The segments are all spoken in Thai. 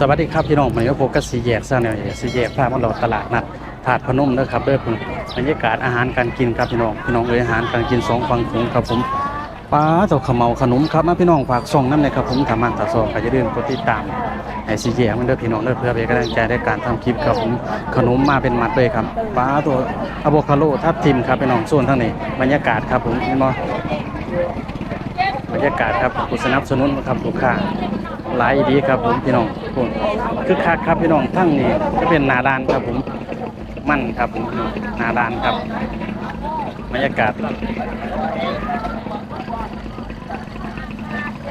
สวัสดีครับพี่น้องวันนี้ก็พบกับสีแยกซะหน่อยสีแยกพามาเราตลาดนัดถาดพนมเด้อครับเด้อคุณบรรยากาศอาหารการกินครับพี่น้องพี่น้องเอ้ยอาหารการกินสองฝั่งโขงครับผมปลาตัวขมเมาขนมครับมาพี่น้องฝากส่งน้ำเลยครับผมถามมาตาซองก็จะเดินกดติดตามให้สีแยกมันเด้อพี่น้องเด้อเพื่อเป็นกำลังใจในการทำคลิปครับผมขนมมาเป็นมัดเลยครับปลาตัวอะโวคาโดทับทิมครับพี่น้องส่วนทางนี้บรรยากาศครับผมเห็นบ่บรรยากาศครับผู้สนับสนุนครับลูกค้า หลายดีครับผมพี่น้องผมคือคักครับพี่น้องทั้งนี้จะเป็นนาดานครับผมมั่นครับผมนาดานครับบรรยากาศ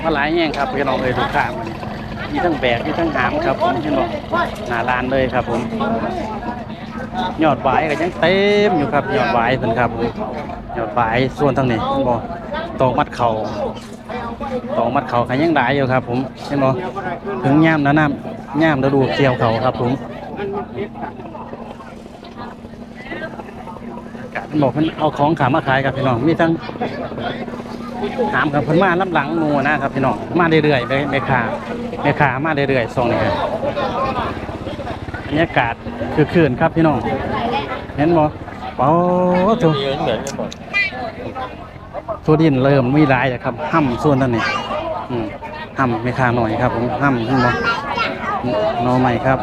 มาหลายแง่งครับพี่น้องเลยลูกค้ามันมีทั้งแบกมีทั้งหามครับผมพี่น้องนาดานเลยครับผมยอดหวายก็ยังเต็มอยู่ครับยอดหวายเป็นครับผมยอดหวายส่วนทางนี้เห็นบ่ตอกมัดเข่า ตองมัดเขาขยังได้อยู่ครับ ผมเห็นบ่ถึงย่ามนะน้ำย่ามฤดูเกี่ยวเขาครับ ผมกะเพิ่นบอกเพิ่นเอาของขามาขายครับพี่น้องมีทั้งถามครับเพิ่นมาลํหลังหมูนะครับพี่น้องมาเรื่อยๆไปแม่ค้าแม่ค้ามาเรื่อยๆส่งนี่ครับบรรยากาศคือคืนครับพี่น้องเห็นบ่โอ้โถยืนเหมือนกันหมด ตัวดินเริ่มไมีหลายแล้วครับห้ำส่วนท่านนี้อืมห้ำไม่ค่าหน่อยครับ ผมห้ำขึ้นมาหนอใหม่ครับ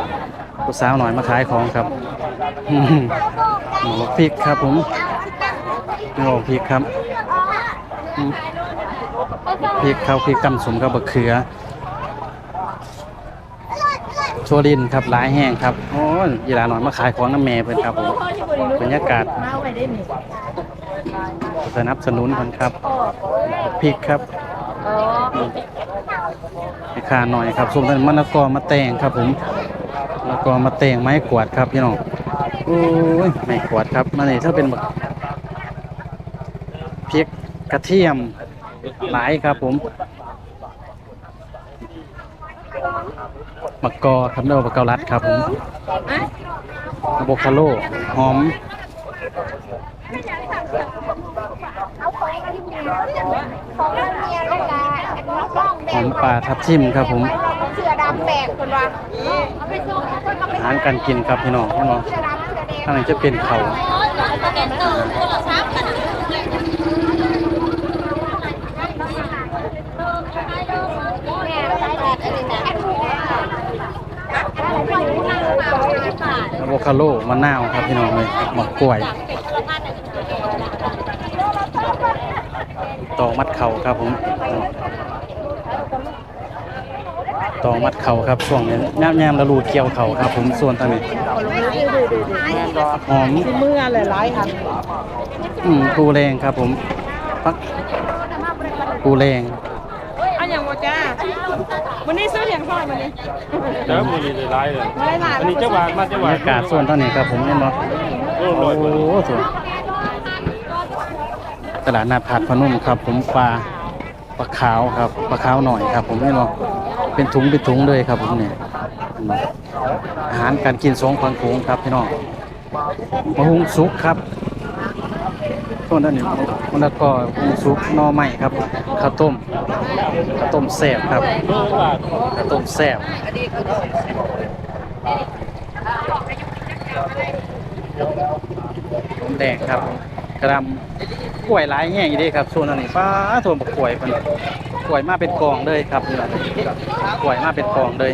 ผู้สาวหน่อยมาขายของครับอืมหมูพริกครับ ผมหมูพริกครับพริกข้าวพริกตำสมกับบักเขือโชดินครับหลายแห้งครับโอ้ยยีลาหน่อยมาขายของน้ำแม่เพิ่อนครับผมบรรยากาศ สนับสนุนคนครับพริกครับอ๋อราคาหน่อยครับส้มท่านมะละกอมาแตงครับผมมะละกอมาแตงไม้กวาดครับพี่น้องโอ้ยไม้กวาดครับมาเนี่ถ้าเป็นแบบพริกกระเทียมหลายครับผมมะกอครับเรียกว่ามะกอรัดครับผมอะโบคาโลหอม ของเมียลูกกา น้องแบหอกมปลาทับทิมครับผมเสือดำแบกคนว่าเอาไปส่งเอาคนมาไปอาหารการกินครับพี่น้องพี่น้องเสือดำเสือแดงข้างในจะเป็นเขาวแม่ใส่แบกอะไรนะอะโวคาโลมะนาวครับพี่น้องเลยหมกกล้วยตองมัดเข่าครับผม ตองมัดเข่าครับช่วงนี้ย่ามยามๆระลูดเกี่ยวเข่าครับ ผมส่วนทางนี้หอมเมื่อหลายๆอันอืมปูแรงครับผมปักปูแรงอันอย่างว่าจ้าวันนี้ซื้อเลี้ยงซอยวันนี้แล้วมือนี่ร้ายเลยไม่ได้หลายอันนี้เจ้าหวานมาเจ้าบหรวารนยากาศส่วนเท่านี้ครับผมเห็นบ่โอ้โอ้ลอยโหส่วนตลาดนัดถาดพนมครับ ผมปลาปลาขาวครับปลาขาวหน่อยครับ ผมเห็นบ่ เป็นถุงเป็นถุงเลยครับผมเนี่ยอาหารการกินสองพันโขงครับพี่น้องมะฮุงสุกครับส่วนด้นนี้มันแล้วก็มะฮุงสุกน่อไม้ครับข้าวต้มข้าวต้มแซ่บครับข้าวต้มแซ่บต้มแดงครับกระดำกล้วยหลายแห้งอีเด้ครับส่วนอันนี้ป้าโทนบกกล้วยเพิ่น กล้วยมาเป็นกองเลยครับนี่ล่ะกล้วยมาเป็นกองเลย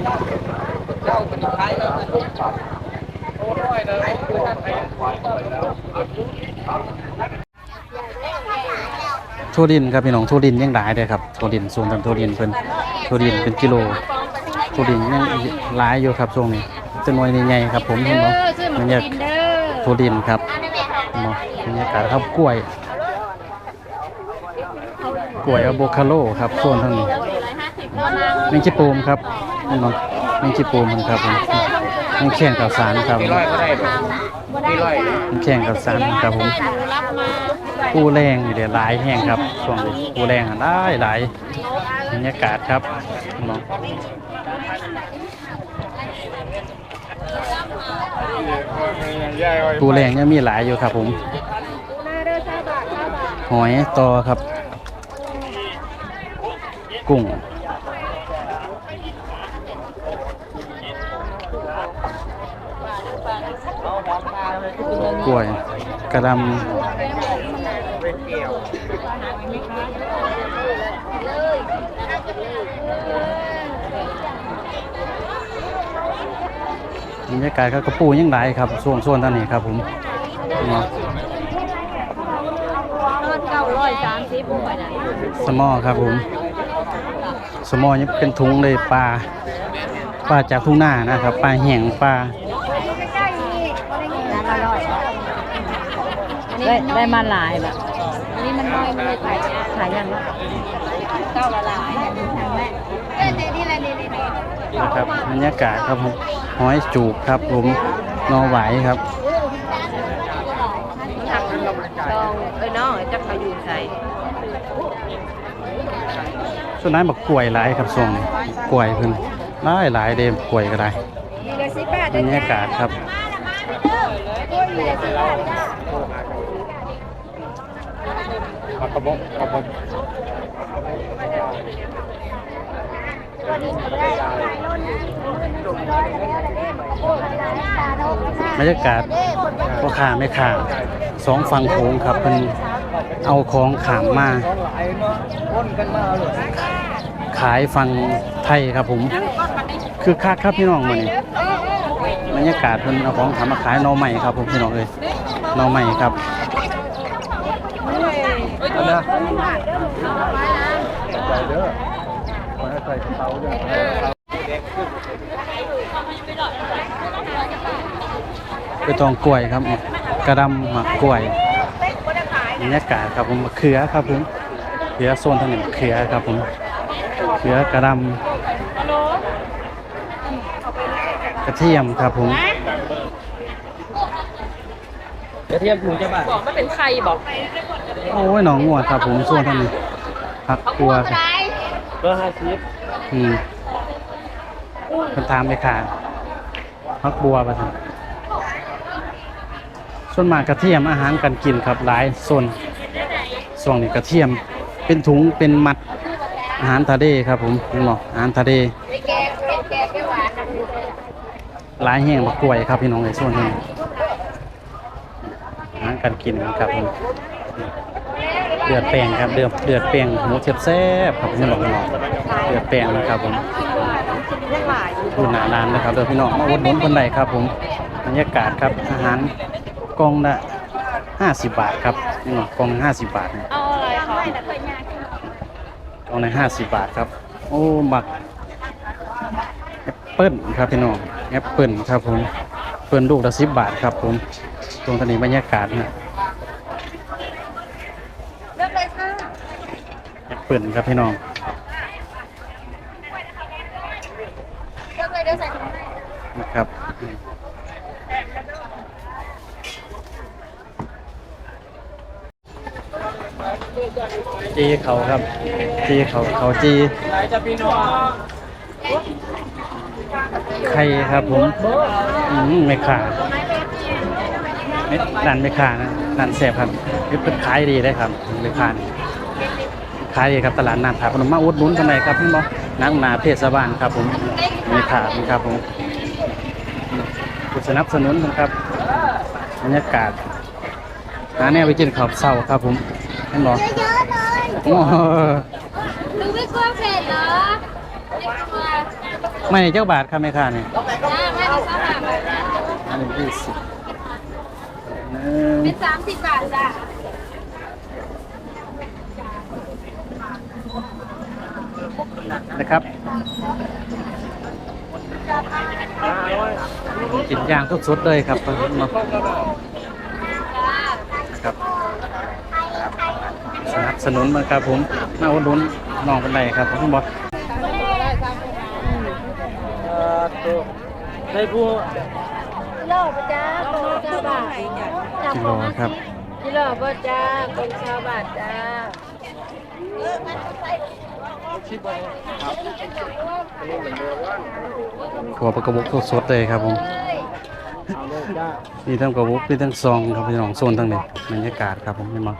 ทั่วดินครับพี่น้องทั่วดินยังหลายเลยครับทั่วดินส่วนทางทั่วดินเพิ่นทั่วดินเป็นกิโลทั่วดินยังหลายอยู่ครับช่วงนี้จะนวยใหญ่ครับผมเห็นบ่มันอยากทั่วดินครับเนาะบรรยากาศครับกล้วย ล้วยอะโวคาโดครับส่วนทางนี้แมงจิปูมครับนี่เนาะแมงจิปูมมันครับผมแมงแข้งกับสารครับมีร้อยก็ได้มีร้อยแมงแข้งกับสารครับผมปูแรงอยู่เดี๋ยวหลายแห้งครับช่วงนี้ปูแรงหลายหลายบรรยากาศครับเนาะปูแรงยังมีหลายอยู่ครับผมหอยตอครับ กุ้ง กล้วยกระดำบรรยากาศครักระปูยังไหลครับส่วนส่วนตอนนี้ครับผมเนาะสมอครับผม สมอนี่เป็นถุงเลยปลาปลาจากทุ่งนานะครับปลาแห้งปลาได้ได้มาหลายแบบอันนี้มันน้อยไม่ได้ขายขายยังเก้าละลายนะครับบรรยากาศครับผมหอยจูบครับผมนอไหวครับลองเอ้ยน้องจะขยุนใส่ ส่วนนั้นบักกล้วยหลายครับส่วนนี้กล้วยเพิ่นหลายหลายเดมกล้วยก็ได้บรรยากาศครับมากระบอกกระบอกบรรยากาศพ่อค้าแม่ค้าสองฝั่งโขงครับเป็น เอาของขามมา ขายฝั่งไทยครับผม คือคักครับพี่น้องมื้อนี้บรรยากาศเพิ่นเอาของขามมาขายนอใหม่ครับผมพี่น้องเอ้ยนอใหม่ครับนะเด้อขอให้ใส่กระเป๋าเด้อไปตองกล้วยครับ กระดำหมักกล้วย บรรยากาศครับผมมะเขือครับผมเขือโซนทางนี้มะเขือครับผมเขือกระดำกระเทียมครับผมกระเทียมถุงจะบาทบอกไม่เป็นใครบอกโอ้ยหนองงัวครับผมโซนทางนี้ผักกัวครับร้อยห้าสิบอืมคนถามไปค่ะพักบัวประทัน ส่วนมากกระเทียมอาหารการกินครับหลายส่วนส่วนนี้กระเทียมเป็นถุงเป็นมัดอาหารทะเลครับผมเห็นบอกอาหารทะเลหลายแห้งบักกล้วยครับพี่น้องในส่วนนี้อาหารการกินครับผมเดือดแป้งครับเดือดเดือดแป้งหมูเทียบแซ่บครับพี่น้องพี่น้องเดือดแป้งนะครับผมดูหนาร้านนะครับเดี๋ยวพี่น้องมาอุดหนุนคนใดครับผมบรรยากาศครับอาหาร กล่องละ50บาทครับนี่กล่องห้าสิบบาทเนี่ยเอาอะไรคะกล่องละห้าสิบบาทครับ โอ้บักแอปเปิ้ลครับพี่น้องแอปเปิ้ลครับผมเปิ้ลลูกละสิบบาทครับผมตรงทะเลบรรยากาศนะเลือกเลยค่ะแอปเปิ้ลครับพี่น้อง เลือกเลยเดี๋ยวใส่ถุงให้ นะครับ จีเขาครับ จีเขาเขาจีไข่ครับผมอืมไม่ขาดไม่ดันไม่ขาดนะดันแสบครับนี่เป็นขายดีเลยครับไม่ขาดขายดีครับตลาดนัดถาพนมมาอุดหนุนกันไหนอยครับพี่หมอนักหนาเพศบาลครับผมไม่ขาดนะครับผมผู้สนับสนุนนะครับบรรยากาศหาแนวไปกินข้าวเศร้าครับผม เห็นบอเยอะเลยโอ้โหหนูไม่กลัวเผ็ดเหรอไม่กลัวไม่เจ้าบาทครับไม่ขาดนี่จ้าไม่ได้สมัครอันนี้ยี่สิบหนึ่งเป็นสามสิบบาทจ้ะนะครับกินย่างสดๆเลยครับเนาะครับ สนับสนุนมาครับผมมาอุดหนุนน้องเป็นไรครับผมบอกได้ผู้โลบจ้าโลจ้าบาทกิโลครับกิโลบจ้าเป็นชาวบาทจ้าขัวปลากระบอกสดๆเลยครับผมเอาโลกจ้ามีทั้งกระบอกมีทั้งซองครับพี่น้องโซนทั้งนี้บรรยากาศครับผมไม่ม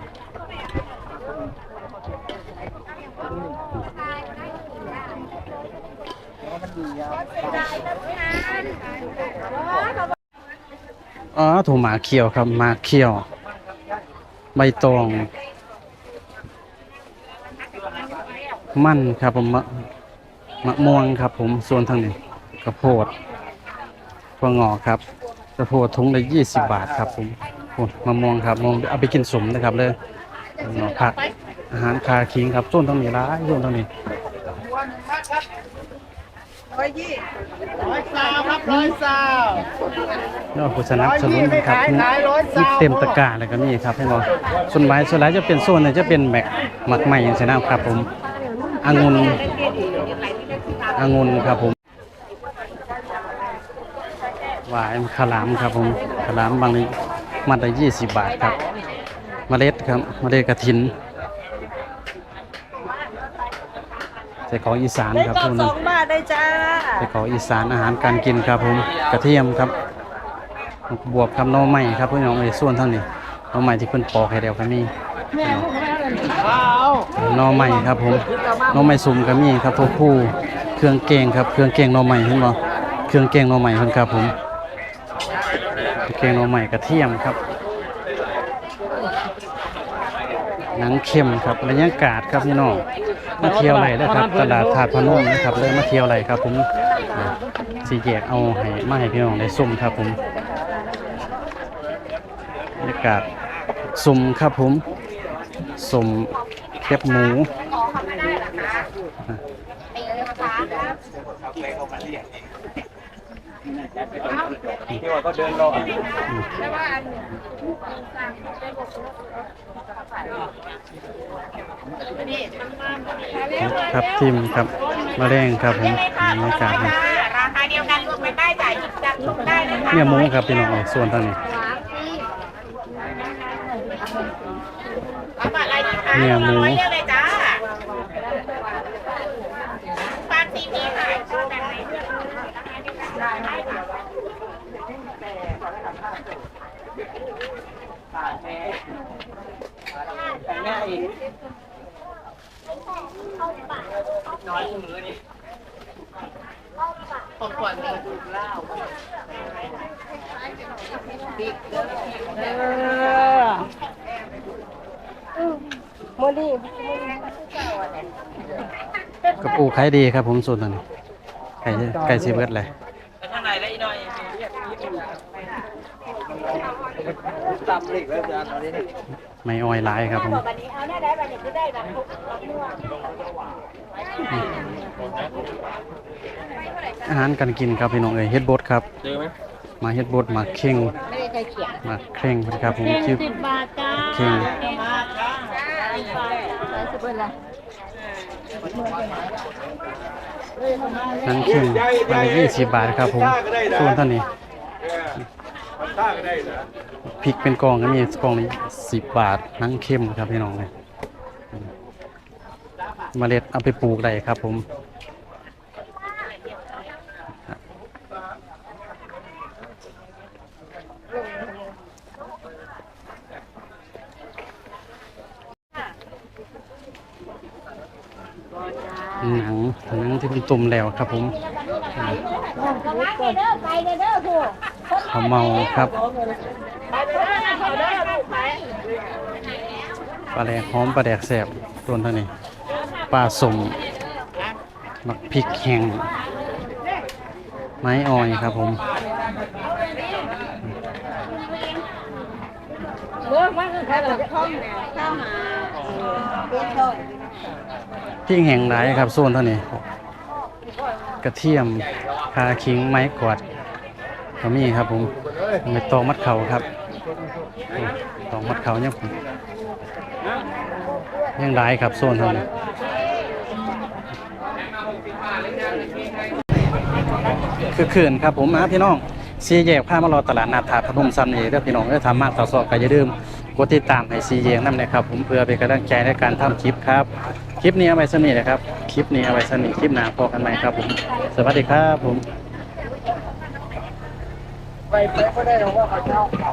อ๋อถูกหมาเขียวครับหมาเขียว ใบตอง มันครับผมมะมะม่วงครับ ผมส่วนทางนี้กระโพดถั่วงอกครับกระโพดถุงละยี่สิบบาทครับผมโอ้มะม่วงครับมะม่วงเอาไปกินสมนะครับเลยเนาะผักอาหารคาคิงครับส่วนทางนี้ร้ายส่วนทางนี้ ร้อยยี่ร้อยสาวครับร้อยสาวนี่ว่าผู้สนับสนุนนะครับขายมีขายร้อยสาวเต็มตะกร้าเลยก็มีครับให้เราส่วนไม้ส่วนหลายจะเป็นโซนเนี่ยจะเป็นแม็กหมักใหม่อย่างเช่นนะครับผมองุ่นองุ่นครับผมหวายขาวหลามครับผมขาวหลามบางนี้มัดละยี่สิบบาทครับเมล็ดครับเมล็ดกระถินใส่ของอีสานครับทุกคนสองบาทได้จ้าไปขออีสานอาหารการกินครับผมกระเทียมครับบวบครับหน้อใหม่ครับพี่น้องไอ้ส่วนเท่านี้หน้อใหม่ที่เพิ่นปอกให้เดียวก็มีหน้อใหม่ครับผมหน้อใหม่สุ่มก็มีครับพวกผู้เครื่องแกงครับเครื่องแกงหน้อใหม่เห็นบ่เครื่องแกงหน้อใหม่เพิ่นครับผมเครื่องแกงหน้อใหม่กระเทียมครับหนังเค็มครับบรรยากาศครับพี่น้อง มาเที่ยวไรนะครับ ตลาดถาดพนมนะครับเลยมาเที่ยวไรครับ ผมอ่าสีแยกเอาให้มาให้พี่น้องได้สุ่มครับ ผมบรรยากาศสุ่มครับผมสุ่มแคบหมู ที่ว่าก็เดินรอครับทิมครับมะแรงครับผมบรรยากาศนี่ราคาเดียวกันรวมกันได้จ่ายจัดส่งได้นะคะเนี่ยหมูครับพี่น้องส่วนทางนี้เนี่ยหมูร้อยเลือกเลยจ้าฟานซีพีค่ะชอบแบบไหนเลือกราคาเดียวกันได้ค่ะ กระปู ขายดีครับผมส่วนทางนี้ไก่ไก่ซีเบิร์ดเลยตำเหล็กแล้วจ้าตอนนี้ไม่ออยไลายครับผมวันนี้เอาเนี่ยได้บัตรเนี่ยคือได้บัตรทุกทุกเมื่ออาหารการกินครับพี่น้องเอ้ยเฮ็ดบดครับเจอไหมมาเฮ็ดบดมาเข่งไม่ได้ใจเขียนมาเคร่งครับผมชื่อสิบบาทจ้าเข่ง ร้อยสิบเอ็ดละนั่นเข่งมายี่สิบบาทครับผมส่วนเท่านี้มันท่าก็ได้เหรอพริกเป็นกองก็มีกองนี้สิบบาทนั่งเข้มครับพี่น้องเลยเมล็ดเอาไปปลูกได้ครับผม หนังหนังที่เป็นตุ่มแล้วครับผมก็มาเด้อไปเด้อผู้ข้าวเมาครับไปเด้อเขาเด้อลูกไปปลาแดกหอมปลาแดกแสบส่วนเท่านี้ปลาสมมักพริกแห้งไม้ออยครับผมเลิกว่าคือใครแบบท่องเนี่ยข้าวหาเบี้ยช่อย พริกแห้งหลายครับส่วนเท่านี้กระเทียมคาคิงไม้กวาดก็มีครับผมไม่ตองมัดเข่าครับตองมัดเข่าเนี่ยผมยังหลายครับโซนเท่านี้คือคืนครับผมนะพี่น้องซีแยกผ้ามารอตลาดนาถาพนมซันนี่เด้อพี่น้องได้ทำมากต่อสอบก็อย่าลืมกดติดตามให้ซีแยกนั่นนะครับผมเพื่อเป็นกำลังใจในการทำคลิปครับ คลิปนี้เอาไว้สนิทนะครับ คลิปนี้เอาไว้สนิทคลิปหน้าพอกันไหมครับผม สวัสดีครับผมไปเป๊ะก็ได้รู้ว่าเขาเจ้ามา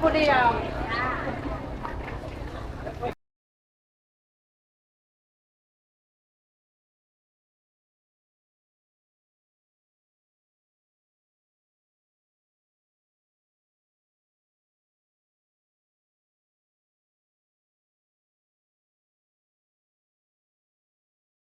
ผู้เดียว